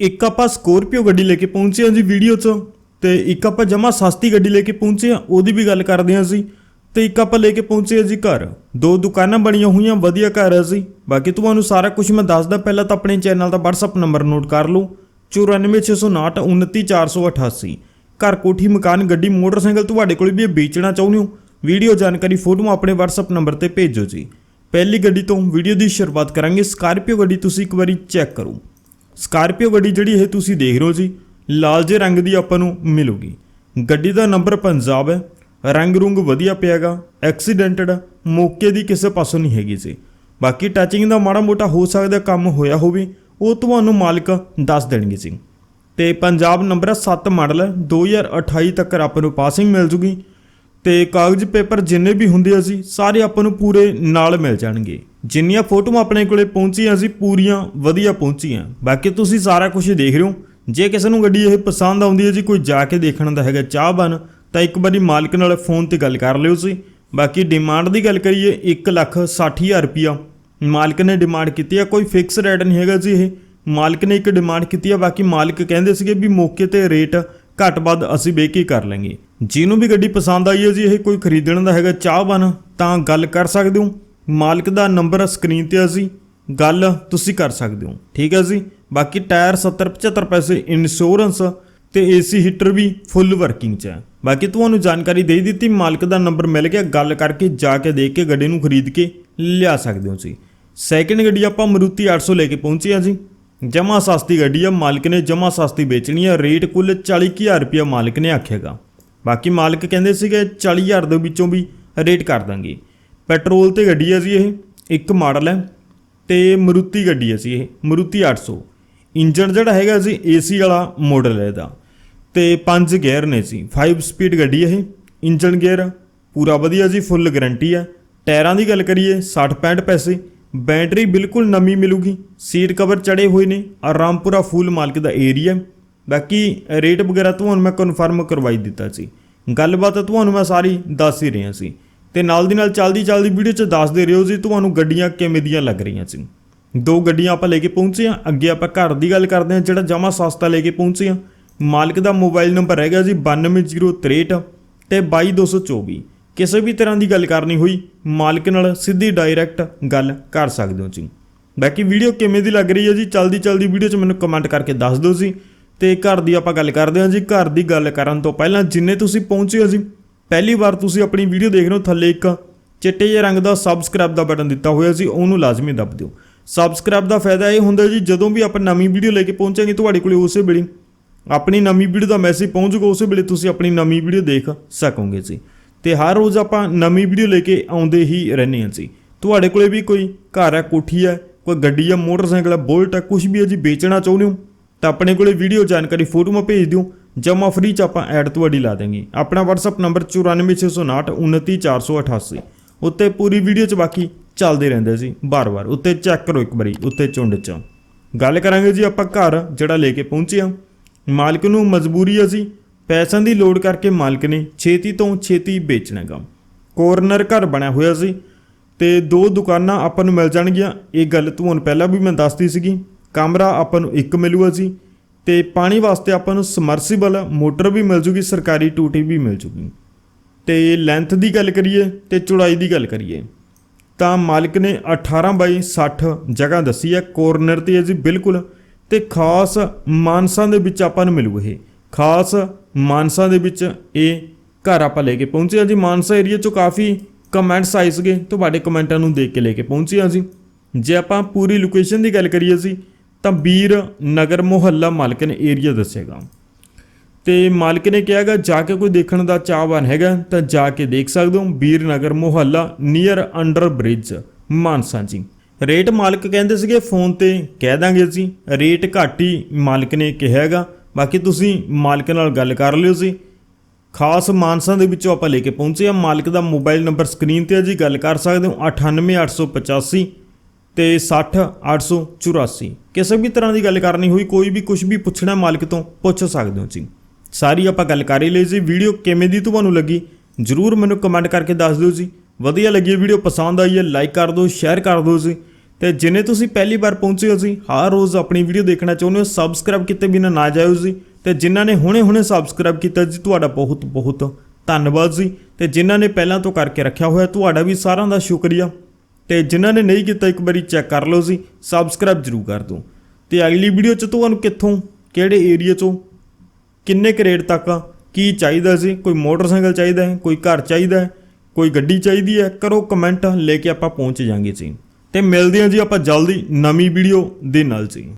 ਇੱਕ ਆਪਾਂ ਸਕੋਰਪੀਓ ਗੱਡੀ ਲੈ ਕੇ ਪਹੁੰਚੇ ਹਾਂ ਜੀ ਵੀਡੀਓ 'ਚ, ਤੇ ਇੱਕ ਆਪਾਂ ਜਮਾ ਸਸਤੀ ਗੱਡੀ ਲੈ ਕੇ ਪਹੁੰਚੇ ਹਾਂ, ਉਹਦੀ ਵੀ ਗੱਲ ਕਰਦੇ ਹਾਂ ਅਸੀਂ। ਤੇ ਇੱਕ ਆਪਾਂ ਲੈ ਕੇ ਪਹੁੰਚੇ ਹਾਂ ਜੀ ਘਰ। ਦੋ ਦੁਕਾਨਾਂ ਬਣੀਆਂ ਹੋਈਆਂ, ਵਧੀਆ ਘਰ ਹੈ ਜੀ। ਬਾਕੀ ਤੁਹਾਨੂੰ ਸਾਰਾ ਕੁਝ ਮੈਂ ਦੱਸਦਾ, ਪਹਿਲਾਂ ਤਾਂ ਆਪਣੇ ਚੈਨਲ ਦਾ WhatsApp ਨੰਬਰ ਨੋਟ ਕਰ ਲਓ। 94659 29488 ਘਰ ਕੋਠੀ, ਮਕਾਨ, ਗੱਡੀ, ਮੋਟਰਸਾਈਕਲ ਤੁਹਾਡੇ ਕੋਲ ਵੀ ਇਹ ਵੇਚਣਾ ਚਾਹੁੰਦੇ ਹੋ? ਵੀਡੀਓ ਜਾਣਕਾਰੀ ਫੋਟੋਆਂ ਆਪਣੇ WhatsApp ਨੰਬਰ ਤੇ ਭੇਜੋ ਜੀ। ਪਹਿਲੀ ਗੱਡੀ ਤੋਂ ਵੀਡੀਓ ਦੀ ਸ਼ੁਰੂਆਤ ਕਰਾਂਗੇ। ਸਕਾਰਪੀਓ ਗੱਡੀ ਤੁਸੀਂ ਇੱਕ ਵਾਰੀ ਚੈੱਕ ਕਰੋ। ਸਕਾਰਪੀਓ ਗੱਡੀ ਜਿਹੜੀ ਇਹ ਤੁਸੀਂ ਦੇਖ ਰਹੇ ਹੋ ਜੀ, ਲਾਲ ਜੇ ਰੰਗ ਦੀ ਆਪਾਂ ਨੂੰ ਮਿਲੂਗੀ। ਗੱਡੀ ਦਾ ਨੰਬਰ ਪੰਜਾਬ ਹੈ, ਰੰਗ ਰੁੰਗ ਵਧੀਆ ਪਿਆਗਾ ਐਕਸੀਡੈਂਟਡ ਮੌਕੇ ਦੀ ਕਿਸੇ ਪਾਸੋਂ ਨਹੀਂ ਹੈਗੀ ਜੀ। ਬਾਕੀ ਟੱਚਿੰਗ ਦਾ ਮਾੜਾ ਮੋਟਾ ਹੋ ਸਕਦਾ ਕੰਮ ਹੋਇਆ ਹੋਵੇ, ਉਹ ਤੁਹਾਨੂੰ ਮਾਲਕ ਦੱਸ ਦੇਣਗੇ ਜੀ। ਤੇ ਪੰਜਾਬ ਨੰਬਰ 7 ਮਾਡਲ ਹੈ 2028 ਤੱਕ ਆਪਾਂ ਨੂੰ ਪਾਸਿੰਗ ਮਿਲ ਜੂਗੀ। ਤੇ ਕਾਗਜ਼ ਪੇਪਰ ਜਿੰਨੇ ਵੀ ਹੁੰਦੇ ਆ ਸੀ ਸਾਰੇ ਆਪਾਂ ਨੂੰ ਪੂਰੇ ਨਾਲ ਮਿਲ ਜਾਣਗੇ। ਜਿੰਨੀਆਂ ਫੋਟੋਆਂ ਆਪਣੇ ਕੋਲੇ ਪਹੁੰਚੀਆਂ ਸੀ, ਪੂਰੀਆਂ ਵਧੀਆ ਪਹੁੰਚੀਆਂ। ਬਾਕੀ ਤੁਸੀਂ ਸਾਰਾ ਕੁਝ ਦੇਖ ਰਹੇ ਹੋ। ਜੇ ਕਿਸੇ ਨੂੰ ਗੱਡੀ ਇਹ ਪਸੰਦ ਆਉਂਦੀ ਹੈ ਜੀ, ਕੋਈ ਜਾ ਕੇ ਦੇਖਣ ਦਾ ਹੈਗਾ ਚਾਹ ਬਨ ਤਾਂ ਇੱਕ ਵਾਰੀ ਮਾਲਕ ਨਾਲ ਫੋਨ ਤੇ ਗੱਲ ਕਰ ਲਿਓ ਸੀ ਬਾਕੀ ਡਿਮਾਂਡ ਦੀ ਗੱਲ ਕਰੀਏ 1 ਲੱਖ 60000 ਰੁਪਿਆ ਮਾਲਕ ਨੇ ਡਿਮਾਂਡ ਕੀਤੀ ਹੈ ਕੋਈ ਫਿਕਸ ਰੇਟ ਨਹੀਂ ਹੈਗਾ ਜੀ ਇਹ। ਮਾਲਕ ਨੇ ਇੱਕ ਡਿਮਾਂਡ ਕੀਤੀ ਹੈ ਬਾਕੀ ਮਾਲਕ ਕਹਿੰਦੇ ਸੀਗੇ ਵੀ ਮੌਕੇ ਤੇ ਰੇਟ ਘੱਟ ਵੱਧ ਅਸੀਂ ਵੇਖ ਕਰ ਲਾਂਗੇ। ਜਿਹਨੂੰ ਵੀ ਗੱਡੀ ਪਸੰਦ ਆਈ ਹੈ ਜੀ, ਇਹ ਕੋਈ ਖਰੀਦਣ ਦਾ ਹੈਗਾ ਚਾਹ ਬਨ ਤਾਂ ਗੱਲ ਕਰ ਸਕਦੇ ਹੋ। ਮਾਲਕ ਦਾ ਨੰਬਰ ਸਕਰੀਨ ਤੇ ਆ ਜੀ। ਗੱਲ ਤੁਸੀਂ ਕਰ ਸਕਦੇ ਹੋ। ਠੀਕ ਹੈ ਜੀ। ਬਾਕੀ ਟਾਇਰ 70 75 ਪੈਸੇ ਇੰਸ਼ੋਰੈਂਸ ਤੇ ਏਸੀ ਹੀਟਰ ਵੀ ਫੁੱਲ ਵਰਕਿੰਗ 'ਚ ਹੈ ਬਾਕੀ ਤੁਹਾਨੂੰ ਜਾਣਕਾਰੀ ਦੇ ਦਿੱਤੀ, ਮਾਲਕ ਦਾ ਨੰਬਰ ਮਿਲ ਗਿਆ। ਗੱਲ ਕਰਕੇ ਜਾ ਕੇ ਦੇਖ ਕੇ ਗੱਡੀ ਨੂੰ ਖਰੀਦ ਕੇ ਲਿਆ ਸਕਦੇ ਹੋ ਜੀ। ਸੈਕਿੰਡ ਗੱਡੀ ਆਪਾਂ ਮਰੂਤੀ 800 ਲੈ ਕੇ ਪਹੁੰਚੇ ਆ ਜੀ। ਜਮਾ ਸਸਤੀ ਗੱਡੀ ਆ, ਮਾਲਕ ਨੇ ਜਮਾ ਸਸਤੀ ਵੇਚਣੀ ਆ। ਰੇਟ ਕੁੱਲ 40000 ਰੁਪਇਆ ਮਾਲਕ ਨੇ ਆਖਿਆਗਾ ਬਾਕੀ ਮਾਲਕ ਕਹਿੰਦੇ ਸੀਗੇ 40000 ਦੇ ਵਿੱਚੋਂ ਵੀ ਰੇਟ ਕਰ ਦਾਂਗੇ। ਪੈਟਰੋਲ ਤੇ ਗੱਡੀ ਆ ਜੀ ਇਹ, ਇੱਕ ਮਾਡਲ ਹੈ ਤੇ ਮਰੂਤੀ ਗੱਡੀ ਹੈ ਜੀ ਇਹ, ਮਰੂਤੀ 800 ਇੰਜਨ ਜਿਹੜਾ ਹੈਗਾ ਜੀ, ਏਸੀ ਵਾਲਾ ਮਾਡਲ ਹੈ ਇਹਦਾ। ਤੇ ਪੰਜ ਗੇਅਰ ਨੇ ਜੀ 5 ਸਪੀਡ ਗੱਡੀ ਹੈ ਇਹ ਇੰਜਨ ਗੇਅਰ ਪੂਰਾ ਵਧੀਆ ਜੀ ਫੁੱਲ ਗਾਰੰਟੀ ਹੈ ਟਾਇਰਾਂ ਦੀ ਗੱਲ ਕਰੀਏ 60 65 ਪੈਸੇ, ਬੈਟਰੀ ਬਿਲਕੁਲ ਨਵੀਂ ਮਿਲੂਗੀ ਸੀਟ ਕਵਰ ਚੜੇ ਹੋਏ ਨੇ ਆਰਾਮਪੁਰਾ ਫੁੱਲ ਮਾਲਕ ਦਾ ਏਰੀਆ ਬਾਕੀ ਰੇਟ ਵਗੈਰਾ ਤੁਹਾਨੂੰ ਮੈਂ ਕਨਫਰਮ ਕਰਵਾਈ ਦਿੱਤਾ ਸੀ ਗੱਲਬਾਤ ਤੁਹਾਨੂੰ ਮੈਂ ਸਾਰੀ ਦੱਸ ਹੀ ਰਿਹਾ ਸੀ ਤੇ ਨਾਲ ਦੀ ਨਾਲ ਚੱਲਦੀ ਚੱਲਦੀ ਵੀਡੀਓ 'ਚ ਦੱਸਦੇ ਰਹੋ ਜੀ ਤੁਹਾਨੂੰ ਗੱਡੀਆਂ ਕਿਵੇਂ ਦੀਆਂ ਲੱਗ ਰਹੀਆਂ ਸੀ। ਦੋ ਗੱਡੀਆਂ ਆਪਾਂ ਲੈ ਕੇ ਪਹੁੰਚੇ ਹਾਂ। ਅੱਗੇ ਆਪਾਂ ਘਰ ਦੀ ਗੱਲ ਕਰਦੇ ਹਾਂ, ਜਿਹੜਾ ਜਮਾ ਸਸਤਾ ਲੈ ਕੇ ਪਹੁੰਚੇ ਹਾਂ। ਮਾਲਕ ਦਾ ਮੋਬਾਈਲ ਨੰਬਰ ਹੈਗਾ ਜੀ 92063 ਤੇ 22224 ਕਿਸੇ ਵੀ ਤਰ੍ਹਾਂ ਦੀ ਗੱਲ ਕਰਨੀ ਹੋਈ, ਮਾਲਕ ਨਾਲ ਸਿੱਧੀ ਡਾਇਰੈਕਟ ਗੱਲ ਕਰ ਸਕਦੇ ਹੋ ਜੀ। ਬਾਕੀ ਵੀਡੀਓ ਕਿਵੇਂ ਦੀ ਲੱਗ ਰਹੀ ਹੈ ਜੀ, ਚਲਦੀ ਚਲਦੀ ਵੀਡੀਓ 'ਚ ਮੈਨੂੰ ਕਮੈਂਟ ਕਰਕੇ ਦੱਸ ਦਿਓ ਜੀ। ਤੇ ਘਰ ਦੀ ਆਪਾਂ ਗੱਲ ਕਰਦੇ ਹਾਂ ਜੀ। ਘਰ ਦੀ ਗੱਲ ਕਰਨ ਤੋਂ ਪਹਿਲਾਂ ਜਿੰਨੇ ਤੁਸੀਂ ਪਹੁੰਚੇ ਹੋ ਜੀ ਪਹਿਲੀ ਵਾਰ ਤੁਸੀਂ ਆਪਣੀ ਵੀਡੀਓ ਦੇਖ ਰਹੇ ਹੋ, ਥੱਲੇ ਇੱਕ ਚਿੱਟੇ ਜਿਹੇ ਰੰਗ ਦਾ ਸਬਸਕ੍ਰਾਈਬ ਦਾ ਬਟਨ ਦਿੱਤਾ ਹੋਇਆ ਸੀ, ਉਹਨੂੰ ਲਾਜ਼ਮੀ ਦੱਬ ਦਿਓ। ਸਬਸਕ੍ਰਾਈਬ ਦਾ ਫਾਇਦਾ ਇਹ ਹੁੰਦਾ ਜੀ, ਜਦੋਂ ਵੀ ਆਪਾਂ ਨਵੀਂ ਵੀਡੀਓ ਲੈ ਕੇ ਪਹੁੰਚਾਂਗੇ, ਤੁਹਾਡੇ ਕੋਲੇ ਉਸੇ ਵੇਲੇ ਆਪਣੀ ਨਵੀਂ ਵੀਡੀਓ ਦਾ ਮੈਸੇਜ ਪਹੁੰਚੂਗਾ ਉਸੇ ਵੇਲੇ ਤੁਸੀਂ ਆਪਣੀ ਨਵੀਂ ਵੀਡੀਓ ਦੇਖ ਸਕੋਗੇ ਜੀ। ਤੇ ਹਰ ਰੋਜ਼ ਆਪਾਂ ਨਵੀਂ ਵੀਡੀਓ ਲੈ ਕੇ ਆਉਂਦੇ ਹੀ ਰਹਿੰਦੇ ਹਾਂ ਜੀ। ਤੁਹਾਡੇ ਕੋਲੇ ਵੀ ਕੋਈ ਘਰ ਹੈ ਕੋਠੀ ਹੈ ਕੋਈ ਗੱਡੀ ਹੈ ਮੋਟਰਸਾਈਕਲ ਹੈ ਬੁਲਟ ਹੈ ਕੁਝ ਵੀ ਹੈ ਜੀ, ਵੇਚਣਾ ਚਾਹੁੰਦੇ ਹੋ ਤਾਂ ਆਪਣੇ ਕੋਲੇ ਵੀਡੀਓ ਜਾਣਕਾਰੀ ਫੋਟੋਆਂ ਭੇਜ ਦਿਓ। ਜਮਾ ਫ੍ਰੀ ਚ ਆਪਾਂ ਐਡ ਤੁਹਾਡੀ ਲਾ ਦੇਵਾਂਗੇ। ਆਪਣਾ WhatsApp ਨੰਬਰ 94659 29488 ਉੱਤੇ ਪੂਰੀ ਵੀਡੀਓ ਚ ਬਾਕੀ ਚੱਲਦੇ ਰਹਿੰਦੇ ਸੀ ਬਾਰ-ਬਾਰ ਉੱਤੇ ਚੈੱਕ ਕਰੋ ਇੱਕ ਵਾਰੀ, ਉੱਤੇ ਝੁੰਡ ਚ। ਗੱਲ ਕਰਾਂਗੇ ਜੀ ਆਪਾਂ ਘਰ, ਜਿਹੜਾ ਲੈ ਕੇ ਪਹੁੰਚੇ ਆ ਮਾਲਕ ਨੂੰ ਮਜਬੂਰੀ ਅਸੀਂ ਪੈਸਿਆਂ ਦੀ ਲੋੜ ਕਰਕੇ ਮਾਲਕ ਨੇ ਛੇਤੀ ਤੋਂ ਛੇਤੀ ਵੇਚਣਾ ਗਾ ਕੋਰਨਰ ਘਰ ਬਣਿਆ ਹੋਇਆ ਸੀ, ਤੇ ਦੋ ਦੁਕਾਨਾਂ ਆਪਾਂ ਨੂੰ ਮਿਲ ਜਾਣਗੀਆਂ। ਇਹ ਗੱਲ ਤੁਹਾਨੂੰ ਪਹਿਲਾਂ ਵੀ ਮੈਂ ਦੱਸਦੀ ਸੀਗੀ, ਕਮਰਾ ਆਪਾਂ ਨੂੰ ਇੱਕ ਮਿਲੂਗਾ ਜੀ ਤੇ ਪਾਣੀ ਵਾਸਤੇ ਆਪਾਂ ਨੂੰ ਸਮਰਸੀਬਲ ਮੋਟਰ ਵੀ ਮਿਲ ਜੂਗੀ, ਸਰਕਾਰੀ ਟੂਟੀ ਵੀ ਮਿਲ ਜੂਗੀ। ਤੇ ਲੈਂਥ ਦੀ ਗੱਲ ਕਰੀਏ ਤੇ ਚੌੜਾਈ ਦੀ ਗੱਲ ਕਰੀਏ, ਤਾਂ ਮਾਲਕ ਨੇ 18 ਬਾਈ 60 ਜਗ੍ਹਾ ਦੱਸੀ ਹੈ ਕੋਰਨਰ ਤੇ ਹੈ ਜੀ, ਬਿਲਕੁਲ। ਤੇ ਖਾਸ ਮਾਨਸਾ ਦੇ ਵਿੱਚ ਆਪਾਂ ਨੂੰ ਮਿਲੂ ਇਹ। ਖਾਸ ਮਾਨਸਾ ਦੇ ਵਿੱਚ ਇਹ ਘਰ ਆਪਾਂ ਲੈ ਕੇ ਪਹੁੰਚੇ ਹਾਂ ਜੀ। ਮਾਨਸਾ ਏਰੀਆ ਚੋਂ ਕਾਫੀ ਕਮੈਂਟਸ ਆਏ ਸੀਗੇ, ਤੁਹਾਡੇ ਕਮੈਂਟਾਂ ਨੂੰ ਦੇਖ ਕੇ ਲੈ ਕੇ ਪਹੁੰਚੇ ਹਾਂ ਜੀ। ਜੇ ਆਪਾਂ ਪੂਰੀ ਲੋਕੇਸ਼ਨ ਦੀ ਗੱਲ ਕਰੀਏ ਜੀ ਤਾਂ ਵੀਰ ਨਗਰ ਮੁਹੱਲਾ ਮਾਲਕ ਨੇ ਏਰੀਆ ਦੱਸੇਗਾ। ਤੇ ਮਾਲਕ ਨੇ ਕਿਹਾਗਾ, ਜਾ ਕੇ ਕੋਈ ਦੇਖਣ ਦਾ ਚਾਹਵਾਨ ਹੈਗਾ, ਤਾਂ ਜਾ ਕੇ ਦੇਖ ਸਕਦੇ ਹੋ, ਵੀਰ ਨਗਰ ਮੁਹੱਲਾ ਨੀਅਰ ਅੰਡਰ ਬ੍ਰਿਜ ਮਾਨਸਾ ਜੀ। ਰੇਟ ਮਾਲਕ ਕਹਿੰਦੇ ਸੀਗੇ, ਫੋਨ ਤੇ ਕਹਿ ਦਾਂਗੇ ਜੀ ਰੇਟ ਘੱਟ ਹੀ ਮਾਲਕ ਨੇ ਕਿਹਾ ਹੈਗਾ ਬਾਕੀ ਤੁਸੀਂ ਮਾਲਕ ਨਾਲ ਗੱਲ ਕਰ ਲਿਓ ਜੀ। ਖਾਸ ਮਾਨਸਾ ਦੇ ਵਿੱਚੋਂ ਆਪਾਂ ਲੈ ਕੇ ਪਹੁੰਚੇ ਆ ਮਾਲਕ ਦਾ ਮੋਬਾਈਲ ਨੰਬਰ ਸਕਰੀਨ ਤੇ ਹੈ ਜੀ, ਗੱਲ ਕਰ ਸਕਦੇ ਹੋ 98885 ਤੇ 60884 ਕਿਸੇ ਵੀ ਤਰ੍ਹਾਂ ਦੀ ਗੱਲ ਕਰਨੀ ਹੋਈ, ਕੋਈ ਵੀ ਕੁਝ ਵੀ ਪੁੱਛਣਾ ਮਾਲਕ ਤੋਂ ਪੁੱਛ ਸਕਦੇ ਹੋ ਜੀ। ਸਾਰੀ ਆਪਾਂ ਗੱਲ ਕਰ ਹੀ ਲਈ ਜੀ। ਵੀਡੀਓ ਕਿਵੇਂ ਦੀ ਤੁਹਾਨੂੰ ਲੱਗੀ? ਜਰੂਰ ਮੈਨੂੰ ਕਮੈਂਟ ਕਰਕੇ ਦੱਸ ਦਿਓ ਜੀ। ਵਧੀਆ ਲੱਗੀ ਵੀਡੀਓ, ਪਸੰਦ ਆਈ ਹੈ ਲਾਈਕ ਕਰ ਦਿਓ ਸ਼ੇਅਰ ਕਰ ਦਿਓ ਜੀ। ਤੇ ਜਿਨੇ ਤੁਸੀਂ ਪਹਿਲੀ ਵਾਰ ਪਹੁੰਚੇ ਹੋ ਜੀ, ਹਰ ਰੋਜ਼ ਆਪਣੀ ਵੀਡੀਓ ਦੇਖਣਾ ਚਾਹੁੰਦੇ ਹੋ ਸਬਸਕ੍ਰਾਈਬ ਕੀਤੇ ਬਿਨਾਂ ਨਾ ਜਾਇਓ ਜੀ। ਤੇ ਜਿਨ੍ਹਾਂ ਨੇ ਹੁਣੇ-ਹੁਣੇ ਸਬਸਕ੍ਰਾਈਬ ਕੀਤਾ ਜੀ, ਤੁਹਾਡਾ ਬਹੁਤ ਬਹੁਤ ਧੰਨਵਾਦ ਜੀ। ਤੇ ਜਿਨ੍ਹਾਂ ਨੇ ਪਹਿਲਾਂ ਤੋਂ ਕਰਕੇ ਰੱਖਿਆ ਹੋਇਆ, ਤੁਹਾਡਾ ਵੀ ਸਾਰਿਆਂ ਦਾ ਸ਼ੁਕਰੀਆ। ਤੇ ਜਿਨ੍ਹਾਂ ਨੇ ਨਹੀਂ ਕੀਤਾ, ਇੱਕ ਵਾਰੀ ਚੈੱਕ ਕਰ ਲਓ ਜੀ। ਸਬਸਕ੍ਰਾਈਬ ਜ਼ਰੂਰ ਕਰ ਦਿਓ। ਤੇ ਅਗਲੀ ਵੀਡੀਓ 'ਚ ਤੁਹਾਨੂੰ ਕਿੱਥੋਂ, ਕਿਹੜੇ ਏਰੀਆ 'ਚੋਂ, ਕਿੰਨੇ ਕੁ ਰੇਟ ਤੱਕ ਕੀ ਚਾਹੀਦਾ ਸੀ ਕੋਈ ਮੋਟਰਸਾਈਕਲ ਚਾਹੀਦਾ ਹੈ, ਕੋਈ ਘਰ ਚਾਹੀਦਾ ਹੈ, ਕੋਈ ਗੱਡੀ ਚਾਹੀਦੀ ਹੈ, ਕਰੋ ਕਮੈਂਟ ਲੈ ਕੇ ਆਪਾਂ ਪਹੁੰਚ ਜਾਾਂਗੇ ਜੀ। ਤੇ ਮਿਲਦੇ ਹਾਂ ਜੀ ਆਪਾਂ ਜਲਦੀ ਨਵੀਂ ਵੀਡੀਓ ਦੇ ਨਾਲ ਜੀ।